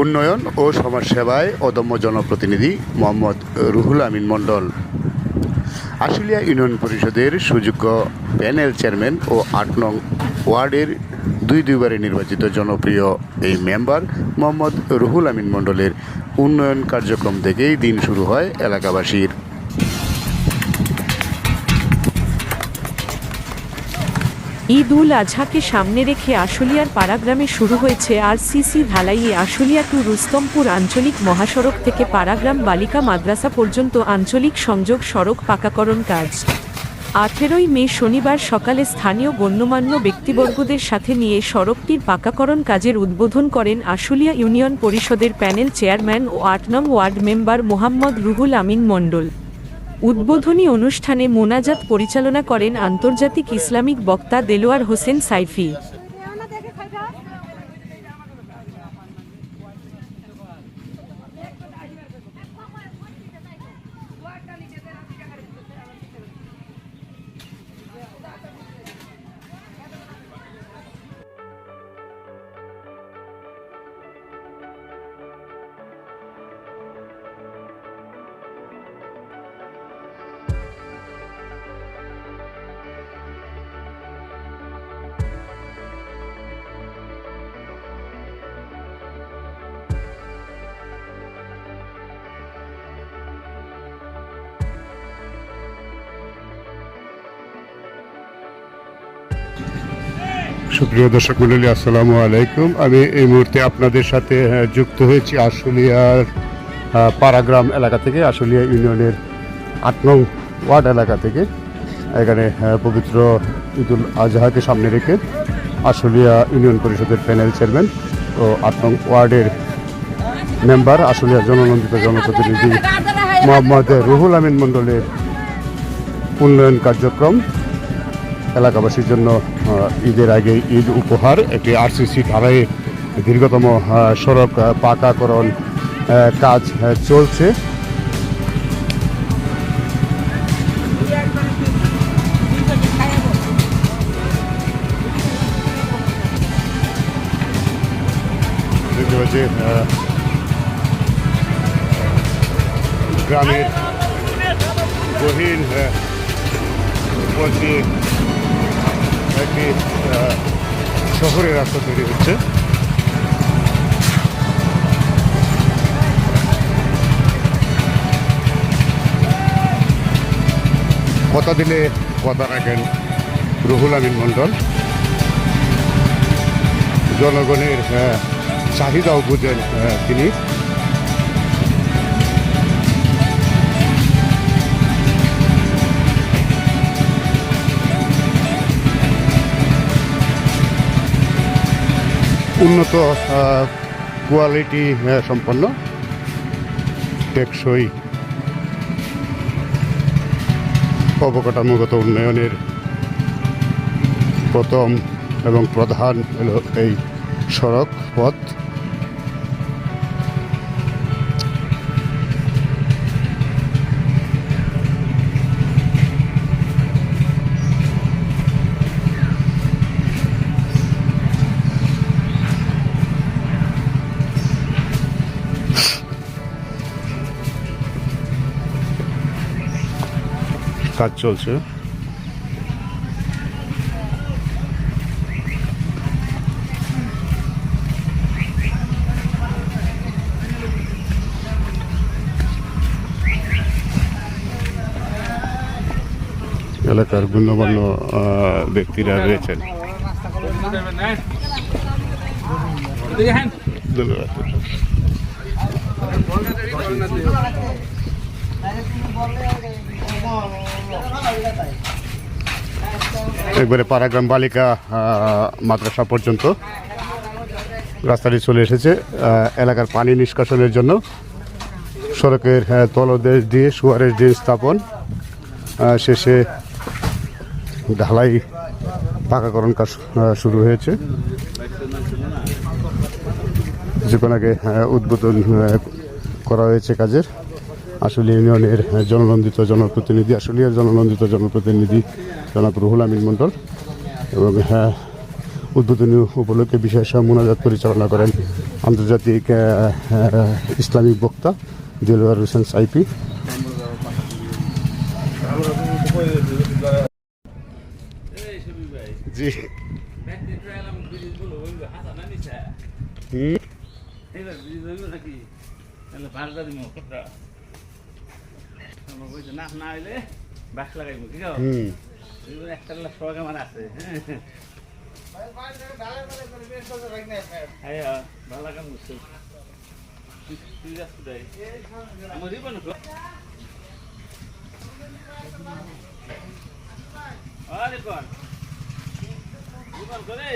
উন্নয়ন ও সমাজ সেবায় অদম্য জনপ্রতিনিধি মোহাম্মদ রুহুল আমিন মণ্ডল। আশুলিয়া ইউনিয়ন পরিষদের সুযোগ্য প্যানেল চেয়ারম্যান ও আট নং ওয়ার্ডের দুই দুইবারে নির্বাচিত জনপ্রিয় এই মেম্বার মোহাম্মদ রুহুল আমিন মণ্ডলের উন্নয়ন কার্যক্রম থেকেই দিন শুরু হয় এলাকাবাসীর। ঈদ উল আজহাকে সামনে রেখে আশুলিয়ার পাড়াগ্রামে শুরু হয়েছে আরসিসি ঢালাইয়ে আশুলিয়া টু রুস্তমপুর আঞ্চলিক মহাসড়ক থেকে পাড়াগ্রাম বালিকা মাদ্রাসা পর্যন্ত আঞ্চলিক সংযোগ সড়ক পাকাকরণ কাজ। আঠেরোই মে শনিবার সকালে স্থানীয় গণ্যমান্য ব্যক্তিবর্গদের সাথে নিয়ে সড়কটির পাকাকরণ কাজের উদ্বোধন করেন আশুলিয়া ইউনিয়ন পরিষদের প্যানেল চেয়ারম্যান ও আট নং ওয়ার্ড মেম্বার মোহাম্মদ রুহুল আমিন মণ্ডল। উদ্বোধনী অনুষ্ঠানে মোনাজাত পরিচালনা করেন আন্তর্জাতিক ইসলামিক বক্তা দেলোয়ার হোসেন সাইফি। সুপ্রিয় দর্শক মন্ডলী আসসালামু আলাইকুম। আমি এই মুহূর্তে আপনাদের সাথে আহ, যুক্ত হয়েছি আশুলিয়ার পাড়াগ্রাম এলাকা থেকে আশুলিয়া ইউনিয়নের আট নং ওয়ার্ড এলাকা থেকে। এখানে আহ, পবিত্র ঈদুল আজহাকে সামনে রেখে আশুলিয়া ইউনিয়ন পরিষদের প্যানেল চেয়ারম্যান ও আট নং ওয়ার্ডের মেম্বার আশুলিয়া জননন্দিত জনপ্রতিনিধি মোহাম্মদ রুহুল আমিন মণ্ডলের উন্নয়ন কার্যক্রম। এলাকাবাসীর জন্য ঈদের আগে ঈদ উপহার, একটি আরসিসি ধারায় দীর্ঘতম সড়ক পাকাকরণ কাজ চলছে। গ্রামের গহীন হ্যাঁ একটি শহরের রাস্তা তৈরি হচ্ছে? কথা দিলে কথা রাখেন রুহুল আমিন মণ্ডল। জনগণের চাহিদাও বুঝেন তিনি। উন্নত কোয়ালিটি সম্পন্ন টেকসই অবকাঠামোগত উন্নয়নের প্রথম এবং প্রধান হল এই সড়ক পথ। কাজ চলছে। এলাকার গণ্যমান্য ব্যক্তিরা রয়েছেন। ধন্যবাদ। একবারে পাড়াগ্রাম বালিকা মাদ্রাসা পর্যন্ত। রাস্তাটি চলে এসেছে এলাকার পানি নিষ্কাশনের জন্য। সড়কের তলদেশ দিয়ে সুয়ারের ড্রেন স্থাপন। শেষে ঢালাই, পাকাকরণ কাজ শুরু হয়েছে। কিছুক্ষণ আগে উদ্বোধন করা হয়েছে কাজের। আসলে ইউনিয়নের জননন্দিত জনপ্রতিনিধি আসলিয়ার জননন্দিত জনপ্রতিনিধি জনাব রুহুল আমিন মণ্ডল এবং হ্যাঁ উদ্বোধনী উপলক্ষে বিশেষ মোনাজাত পরিচালনা করেন আন্তর্জাতিক ইসলামিক বক্তা দিলওয়ার হোসেন সাইপি জি। হুম। না হইলে বাস লাগাইবো কি? হুম একটা সবাই আছে হ্যাঁ ভালো কাম করছ। আমার রিবন কো? ও, রিবন। রিবন করে?